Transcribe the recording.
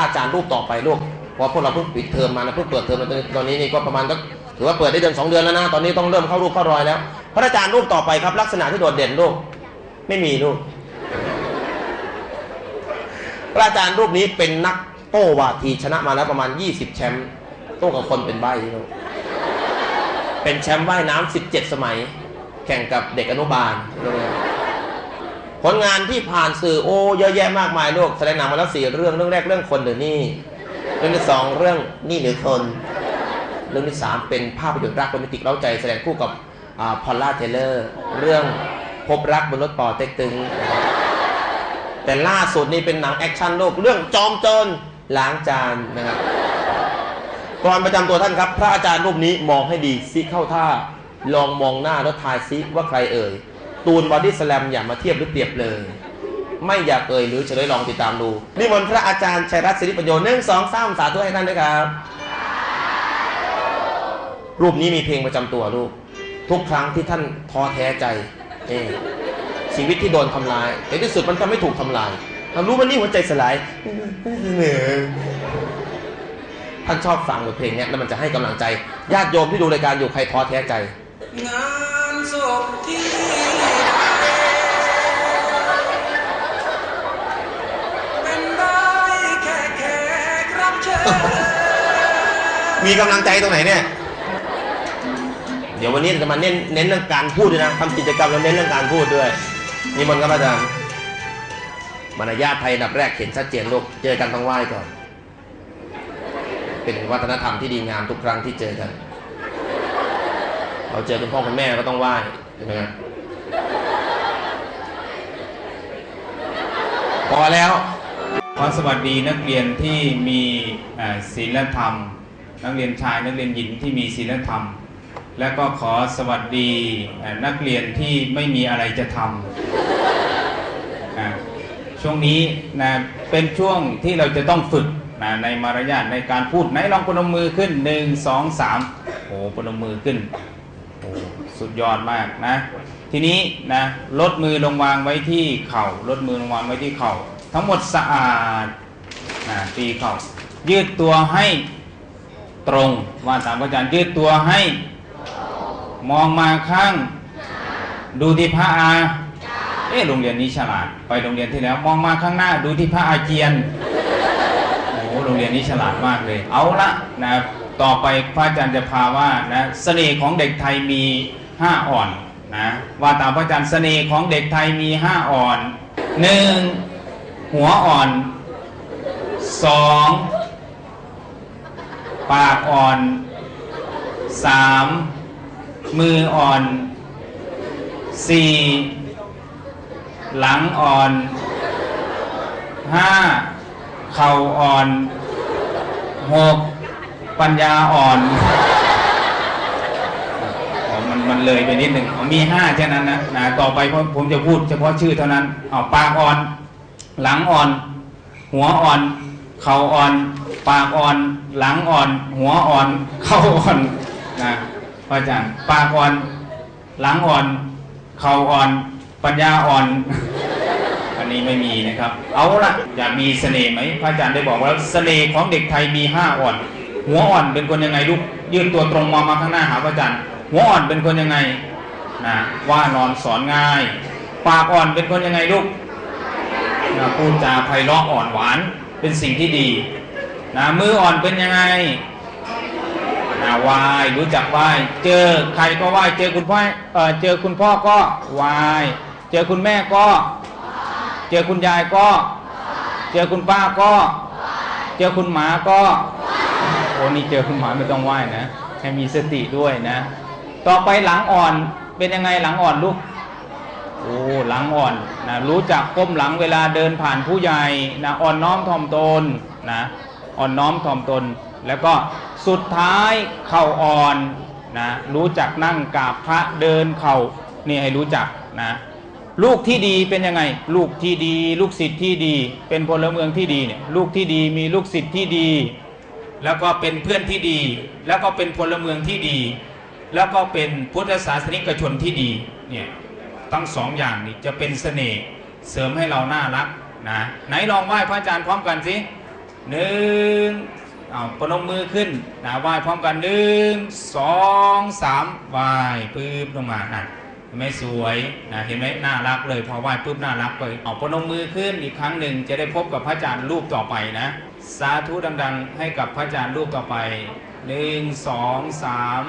อาจารย์รูปต่อไปลูกพราะพวกเราเพิ่งปิดเทอมมานะเพิ่งเปิดเทอมมาตอนนี้นี่ก็ประมาณก็ถือว่าเปิดได้เดือนสองเดือนแล้วนะตอนนี้ต้องเริ่มเข้ารูปเข้ารอยแล้ว พระอาจารย์รูปต่อไปครับ ลักษณะที่โดดเด่นลูกไม่มีลูกพระอาจารย์รูปนี้เป็นนักโต้วาทีชนะมาแล้วประมาณ 20 แชมป์โต้กับคนเป็นใบ้ลูกเป็นแชมป์ว่ายน้ำ17 สมัย แข่งกับเด็กอนุบาล ลูกผลงานที่ผ่านสื่อโอ้เยอะแยะมากมายลูกแสดงหนังมาแล้วสี่เรื่องเรื่องแรกเรื่องคนหรือนี่ เรื่องที่สองเรื่องนี่หรือคน เรื่องที่สามเป็นภาพยนตร์รักโรแมนติกเล้าใจแสดงคู่กับพอลล่าเทเลอร์เรื่องพบรักบนรถปอเต็กตึง แต่ล่าสุดนี่เป็นหนังแอคชั่นโลกเรื่องจอมโจรล้างจานนะครับก่อนประจำตัวท่านครับ พระอาจารย์รูปนี้มองให้ดีซิเข้าท่า ลองมองหน้าแล้วทายซิว่าใครเอ่ย ตูนบอดี้สแลมอย่ามาเทียบหรือเปรียบเลย ไม่อยากเอ่ยหรือเฉลยลองติดตามดูนี่มนต์พระอาจารย์ชัยรัตน์สิริปัญโยหนึ่งสองสามสาธุให้ท่านด้วยครับ รูปนี้มีเพลงประจำตัวลูก ทุกครั้งที่ท่านท้อแท้ใจเอชีวิตที่โดนทำลายในที่สุดมันจะไม่ถูกทำลายเรารู้ว่านี่หัวใจสลายเหนื่อยท่านชอบฟังบทเพลงเนี้ยแล้วมันจะให้กำลังใจญาติโยมที่ดูรายการอยู่ใครท้อแท้ใจ ศพที่เป็นได้แค่แขกรับเชิญมีกำลังใจตรงไหนเนี่ย เดี๋ยววันนี้เราจะมาเน้นเน้นเรื่องการพูดด้วยนะทำกิจกรรมแล้วเน้นเรื่องการพูดด้วยนี่มนต์ครับอาจารย์มารยาทไทยอันดับแรกเห็นชัดเจนลูกเจอกันต้องไหว้ก่อน เป็นวัฒนธรรมที่ดีงามทุกครั้งที่เจอกัน เราเจอคุณพ่อคุณแม่ก็ต้องไหว้ใช่ไหมพอแล้วขอสวัสดีนักเรียนที่มีศีลธรรม นักเรียนชายนักเรียนหญิงที่มีศีลธรรม และก็ขอสวัสดีนักเรียนที่ไม่มีอะไรจะทำช่วงนี้นะเป็นช่วงที่เราจะต้องฝึกนะในมารยาทในการพูดไหนลองปนมมือขึ้นหนึ่งสองสามโอ้ปนมมือขึ้น สุดยอดมากนะ ทีนี้นะลดมือลงวางไว้ที่เข่าลดมือลงวางไว้ที่เข่าทั้งหมดสะอาดนะตีเข่ายืดตัวให้ตรงว่าตามพระอาจารย์ยืดตัวให้ มองมาข้าง ดูที่พระอา เอ๊ะโรงเรียนนี้ฉลาด ไปโรงเรียนที่แล้ว มองมาข้างหน้า ดูที่พระอาเจียนโอ้โหโรงเรียนนี้ฉลาดมากเลย เอาละนะ ต่อไปพระอาจารย์จะพาว่านะเสน่ห์ของเด็กไทยมีห้าอ่อนนะว่าตามพระอาจารย์เสน่ห์ของเด็กไทยมีห้าอ่อนหนึ่งหัวอ่อนสองปากอ่อนสามมืออ่อนสี่หลังอ่อนห้าเข่าอ่อนหก ปัญญาอ่อนมันมันเลยไปนิดหนึ่งมีห้าแค่นั้นนะนะต่อไปผมผมจะพูดเฉพาะชื่อเท่านั้นเอาปากอ่อน หลังอ่อน หัวอ่อน เข่าอ่อน ปากอ่อน หลังอ่อน หัวอ่อน เข่าอ่อนนะพระอาจารย์ปากอ่อน หลังอ่อน เข่าอ่อน ปัญญาอ่อน อันนี้ไม่มีนะครับ เอาละอยากมีเสน่ห์ไหมพระอาจารย์ได้บอกว่าเสน่ห์ของเด็กไทยมีห้าอ่อน หัวอ่อนเป็นคนยังไงลูกยืนตัวตรงมองมาข้างหน้าหาพระอาจารย์หัวอ่อนเป็นคนยังไงนะว่านอนสอนง่าย ปากอ่อนเป็นคนยังไงลูกนะพูดจาไพเราะอ่อนหวานเป็นสิ่งที่ดีนะมืออ่อนเป็นยังไงนะไหวายรู้จักไหวายเจอใครก็ไหวายเจอคุณพ่อเออเจอคุณพ่อก็ไหวายเจอคุณแม่ก็ เจอคุณยายก็ เจอคุณป้าก็ เจอคุณหมาก็ โอ้นี่เจอคุณหมาไม่ต้องไหว้นะให้มีสติด้วยนะ ต่อไปหลังอ่อนเป็นยังไงหลังอ่อนลูกโอ้หลังอ่อนนะรู้จักก้มหลังเวลาเดินผ่านผู้ใหญ่นะอ่อนน้อมถ่อมตนนะอ่อนน้อมถ่อมตน แล้วก็สุดท้ายเข่าอ่อนนะรู้จักนั่งกราบพระเดินเข่านี่ให้รู้จักนะลูกที่ดีเป็นยังไง ลูกที่ดี ลูกศิษย์ที่ดี เป็นพลเมืองที่ดีเนี่ยลูกที่ดีมีลูกศิษย์ที่ดี แล้วก็เป็นเพื่อนที่ดี แล้วก็เป็นพลเมืองที่ดี แล้วก็เป็นพุทธศาสนิกชนที่ดีเนี่ยทั้งสองอย่างนี้จะเป็นเสน่ห์เสริมให้เราน่ารักนะไหนลองไหว้พระอาจารย์พร้อมกันสิหนึ่งเอาปนมมือขึ้นนะไหว้พร้อมกันหนึ่งสองสามไหว้ปื๊บลงมาอะไหมสวยนะเห็นไหมน่ารักเลยพอไหว้ปุ๊บน่ารักเลยเอาปนมมือขึ้นอีกครั้งหนึ่งจะได้พบกับพระอาจารย์รูปต่อไปนะ สาธุดัง ๆ ให้กับพระอาจารย์รูปต่อไปหนึ่งสองสาม